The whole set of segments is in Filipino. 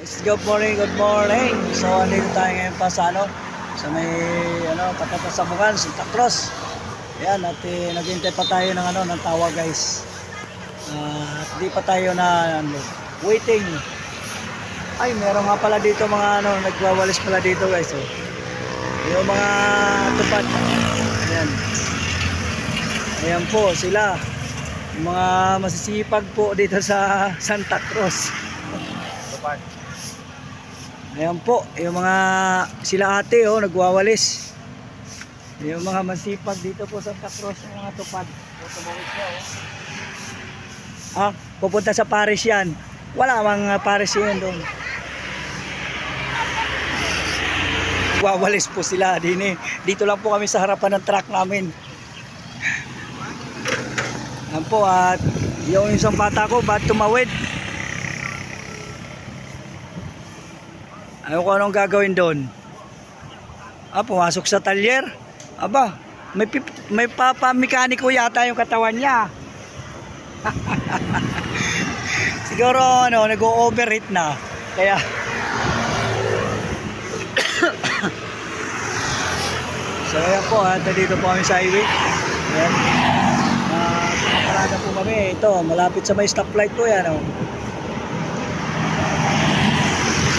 Guys, good morning, good morning. So, andito tayo ngayon pa sa ano, sa may, ano, tapat na Sabungan, Santa Cruz. Ayan, at eh, naghintay pa tayo ng ano, ng tawag guys. Ah, At di pa tayo na, ano, waiting. Ay, meron nga pala dito mga, ano, nagwawalis pala dito guys. Oh. Yung mga tupad. Ayan. Ayan po, sila. Yung mga masisipag po dito sa Santa Cruz. Ayan po, yung mga sila ate oh, nagwawalis. Yung mga masipag dito po sa Santa Cruz, yung mga tupad. Ah, pupunta sa Paris yan. Wala mga Paris yan doon. Wawalis po sila din eh. Dito lang po kami sa harapan ng truck namin. Ayan po at yung isang bata ko, ba't tumawid? Ayaw ko anong gagawin doon. Ah, pumasok sa talyer. Aba, may, pip- may papamekaniko yata yung katawan niya. Siguro ano, nag-overheat na. Kaya So ayan po, ha, dito po kami sa highway. Ayan. Ah, nakaparada po kami. Ito, malapit sa may stoplight po yan. Oh.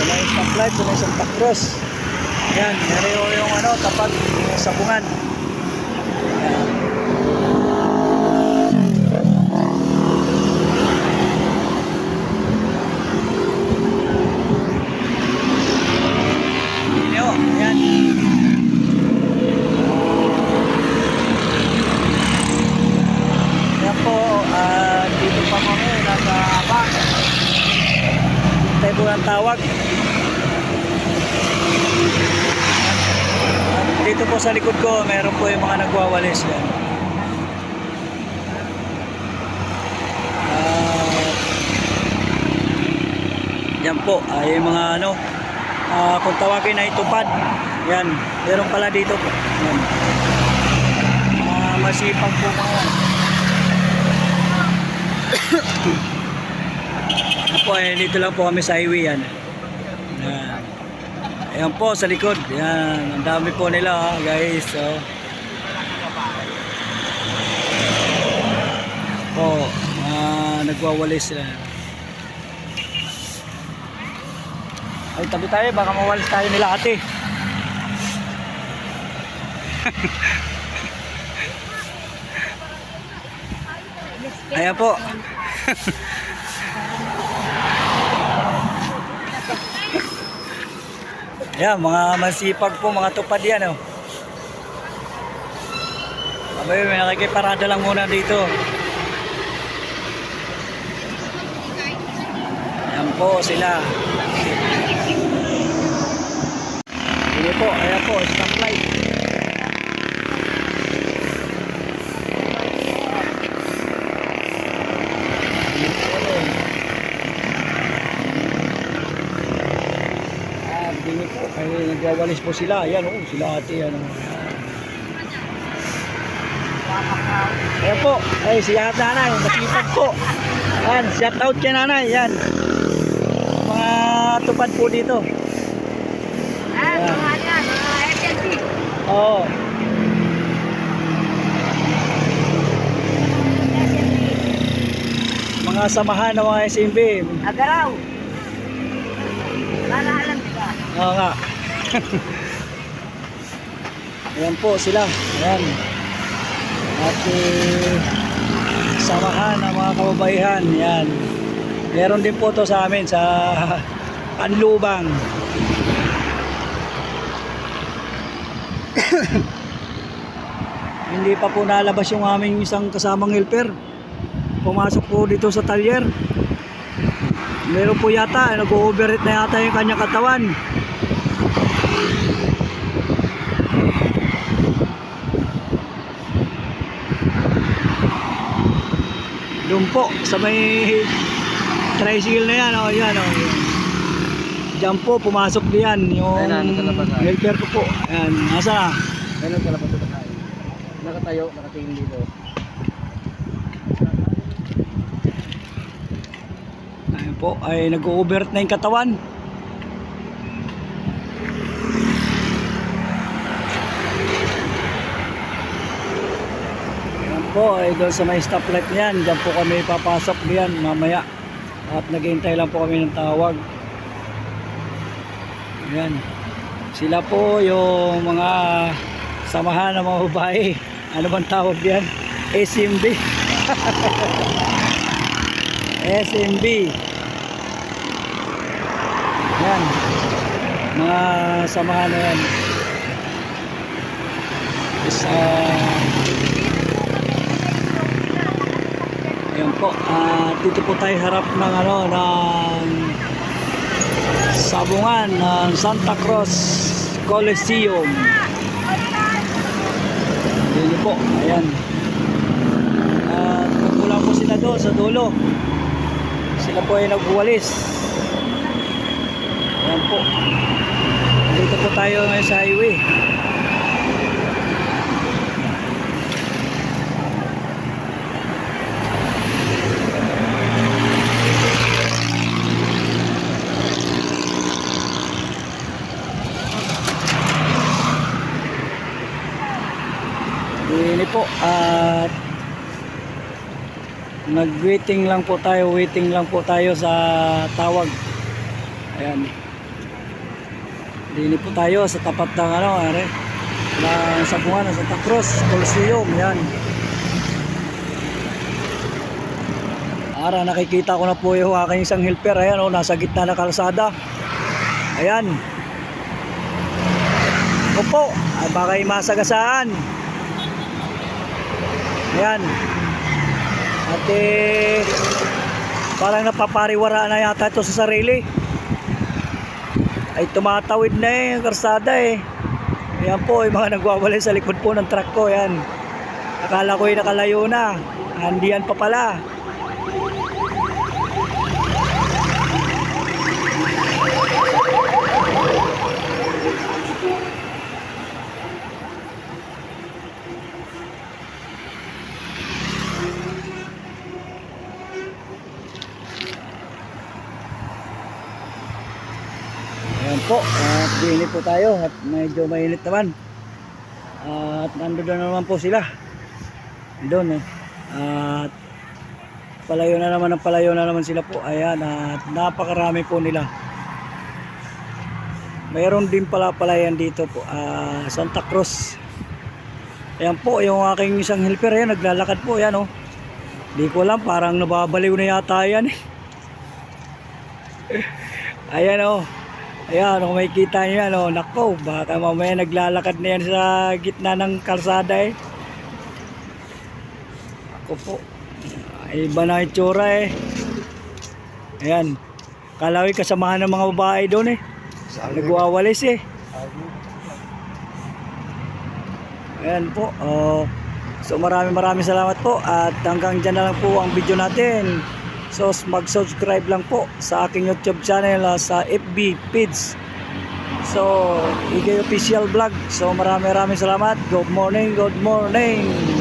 Sa may stoplight, sa may Santa. Yan, meron yung, ano, tapat yung sabungan. Yan. Yo, yan. Yan po, ah, dito pa kami, nasa apa. Hintay po ang tawag. At dito po sa likod ko, meron po yung mga nagwawalis yan. Ah, yan po, ay yung mga ano, ah, kung tawagin na itupad. Yan, meron pala dito po. Yan. Mga masipag po mga. Yan po, eh, dito lang po kami sa highway yan. Yan. Ayan po sa likod. Yan. Ang dami po nila guys. So, po, ah, nagwawalis sila. Ay, tabi tayo. Baka mawalis tayo nila ate. Ayan po. Ayan, mga masipag po, mga tupad yan, oh. Abay, may nakikiparada lang muna dito. Ayan po sila. Hindi po, ayan po, stoplight. Ayan po, oh. Hindi po. Ay, nagwawalis po sila. Ayan, oh, sila ate. Ano. Ayan po. Ay, si At Nanay. Masipag po. Ayan, shout out kay Nanay. Ayan. Mga tupad po dito. Ah, mga yan, mga agency. Oo. Mga samahan ng mga SMB. Agaraw. Oo nga. Ayan po sila. Ayan. At eh, samahan ng mga kababaihan. Yan. Meron din po to sa amin sa Panlubang. Hindi pa po nalabas yung aming isang kasamang helper. Pumasok po dito sa talyer. Meron po yata, nag-overheat na yata yung kanyang katawan. Doon po, sa may tricycle na yan, oh, yan, oh. Diyan po, pumasok diyan yung na, labas, ah. helper ko po. Ayan, nasa na? Pa ito tayo. Nakatayo, nakatingin dito. Ayun po, ay nag-overheat na yung katawan. Po ay doon sa may stoplight niyan. Diyan po kami papasok diyan mamaya. At naghihintay lang po kami ng tawag. Ayan. Sila po yung mga samahan ng mga babae. Ano bang tawag diyan? SMB. SMB. Yan. Mga samahan na yan. Isa Ayan po. ah dito po tayo harap ng ano ng sabungan ng Santa Cruz Coliseum. Dito po. Ayan. At nagmula po sila doon sa dulo. Sila po ay nagwalis. Ayan po. Dito po tayo ngayon sa highway. Ini po at nag-waiting lang po tayo, waiting lang po tayo sa tawag. Ayan. Dini po tayo sa tapat ng ano, are, ng sabungan ng Santa Cruz, Coliseum, yan. Ara, nakikita ko na po yung aking isang helper, ayan oh, nasa gitna ng kalsada. Ayan. Opo, ay baka masagasaan. Ayan. At eh, parang napapariwara na yata ito sa sarili. Ay tumatawid na eh, ang karsada eh. Ayan po, yung mga nagwawalay sa likod po ng truck ko, yan. Akala ko yung nakalayo na. Andiyan pa pala. Ayan po, at dinit po tayo at medyo mainit naman. At nandun na naman po sila. Doon eh. At palayo na naman ang palayo na naman sila po. Ayan, at napakarami po nila. Mayroon din pala palayan dito po, ah, Santa Cruz. Ayan po, yung aking isang helper, ayan, naglalakad po, ayan oh. Di ko alam, parang nababaliw na yata yan eh. Ayan oh. Ayan, kung makikita nyo yan, oh, nako, baka mamaya naglalakad na yan sa gitna ng kalsada eh. Ako po, ay iba na itsura eh. Ayan, kalawi kasamahan ng mga babae doon eh. Nagwawalis eh. Ayan po, oh. So maraming maraming salamat po at hanggang dyan na lang po ang video natin. So mag-subscribe lang po sa aking YouTube channel ah, sa FB Feeds. So, Igay Official Vlog. So maraming maraming salamat. Good morning, good morning.